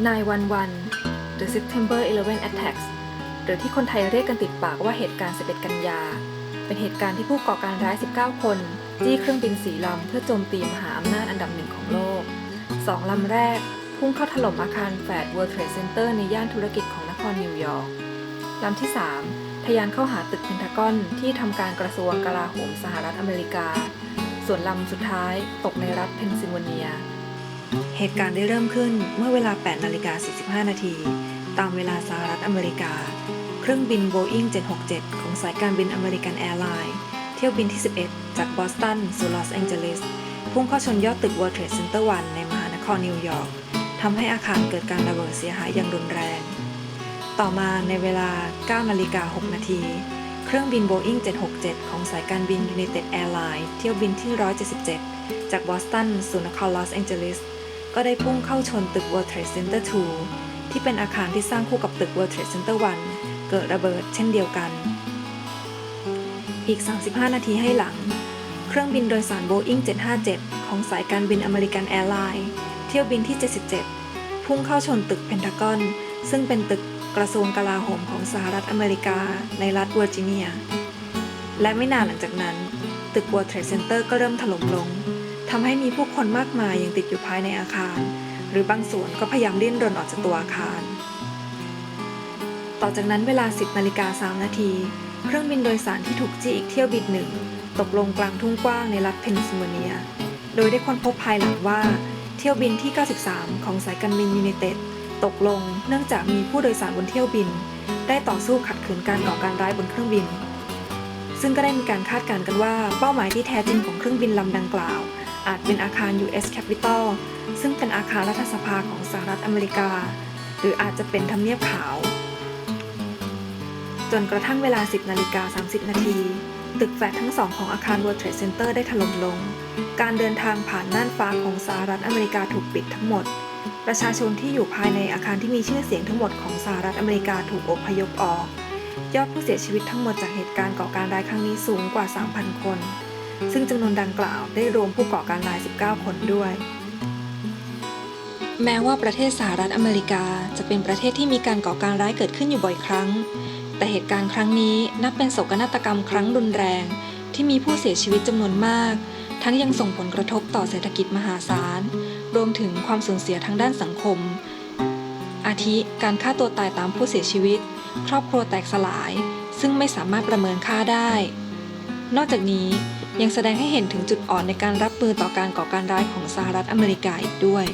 911 The September 11 Attacks หรือที่คนไทยเรียกกันติดปากว่าเหตุการณ์ 11 กันยา เป็นเหตุการณ์ที่ผู้ก่อการร้าย 19 คนจี้เครื่องบินสีลำเพื่อโจมตีมหาอำนาจอันดับหนึ่งของโลก สองลำแรก พุ่งเข้าถล่มอาคารแฟด World Trade Center ในย่านธุรกิจของนครนิวยอร์กลำที่ 3 ทะยานเข้าหาตึกเพนทากอนที่ทำการกระทรวงกลาโหมสหรัฐอเมริกา ส่วนลำสุดท้ายตกในรัฐเพนซิลเวเนีย เหตุการณ์ได้เริ่มขึ้นเมื่อเวลา 8 นาฬิกา 45 นาที ตามเวลาสหรัฐอเมริกา เครื่องบิน Boeing 767 ของสายการบินอเมริกันแอร์ไลน์เที่ยวบินที่ 11 จากบอสตันสู่ลอสแองเจลิสพุ่งเข้าชนยอดตึก World Trade Center 1 ในมหานครนิวยอร์กทำให้อาคารเกิดการระเบิดเสียหายอย่างรุนแรง ต่อมาในเวลา 9 นาฬิกา 6 นาที เครื่องบิน Boeing 767 ของสายการบิน United Airlines เที่ยวบินที่ 177 จากบอสตันสู่นครลอสแองเจลิส ก็ได้พุ่งเข้าชนตึก World Trade Center 2 ที่เป็นอาคารที่สร้างคู่กับตึก World Trade Center 1 เกิดระเบิดเช่นเดียวกัน อีก 35 นาทีให้หลัง เครื่องบินโดยสาร Boeing 757 ของสายการบินอเมริกันแอร์ไลน์เที่ยวบินที่ 77 พุ่งเข้าชนตึกเพนทากอนซึ่งเป็นตึก กระทรวงกลาโหมของสหรัฐอเมริกาในรัฐเวอร์จิเนีย และไม่นานหลังจากนั้น ตึก World Trade Center ก็เริ่มถล่มลงทำให้มีผู้คนมากมายยังติดอยู่ภายในอาคาร หรือบางส่วนก็พยายามดิ้นรนออกจากตัวอาคาร ต่อจากนั้นเวลา 10นาฬิกา3นาที เครื่องบินโดยสารที่ถูกจี้อีกเที่ยวบินหนึ่ง ตกลงกลางทุ่งกว้างในรัฐเพนซิลเวเนีย โดยได้ค้นพบภายหลังว่าเที่ยวบินที่ 93 ของสายการบินยู i นเต็ด ตกลง เนื่องจากมีผู้โดยสารบนเที่ยวบิน ได้ต่อสู้ขัดขืนการก่อการร้ายบนเครื่องบิน ซึ่งก็ได้มีการคาดการณ์กันว่าเป้าหมายที่แท้จริงของเครื่องบินลำดังกล่าว อาจเป็นอาคาร US Capitol ซึ่งเป็นอาคารรัฐสภาของสหรัฐอเมริกา หรืออาจจะเป็นทำเนียบขาว จนกระทั่งเวลา 10นาฬิกา30 นาทีตึกแฟลตทั้งสองของอาคาร World Trade Center ได้ถล่มลง การเดินทางผ่านน่านฟ้าของสหรัฐอเมริกาถูกปิดทั้งหมด ประชาชนที่อยู่ภายในอาคารที่มีชื่อเสียงทั้งหมดของสหรัฐอเมริกาถูกอพยพออก ยอดผู้เสียชีวิตทั้งหมดจากเหตุการณ์ก่อการร้ายครั้งนี้สูงกว่า 3,000 คน ซึ่งจำนวนดังกล่าวได้รวมผู้ก่อการร้าย 19 คนด้วย แม้ว่าประเทศสหรัฐอเมริกาจะเป็นประเทศที่มีการก่อการร้ายเกิดขึ้นอยู่บ่อยครั้ง แต่เหตุการณ์ครั้งนี้นับเป็นโศกนาฏกรรมครั้งรุนแรง ที่มีผู้เสียชีวิตจำนวนมาก ทั้งยังส่งผลกระทบต่อเศรษฐกิจมหาศาล รวมถึงความสูญเสียทางด้านสังคม อาทิการฆ่าตัวตายตามผู้เสียชีวิต ครอบครัวแตกสลาย ซึ่งไม่สามารถประเมินค่าได้ นอกจากนี้ยังแสดงให้เห็นถึงจุดอ่อนในการรับมือต่อการก่อการร้ายของสหรัฐอเมริกาอีกด้วย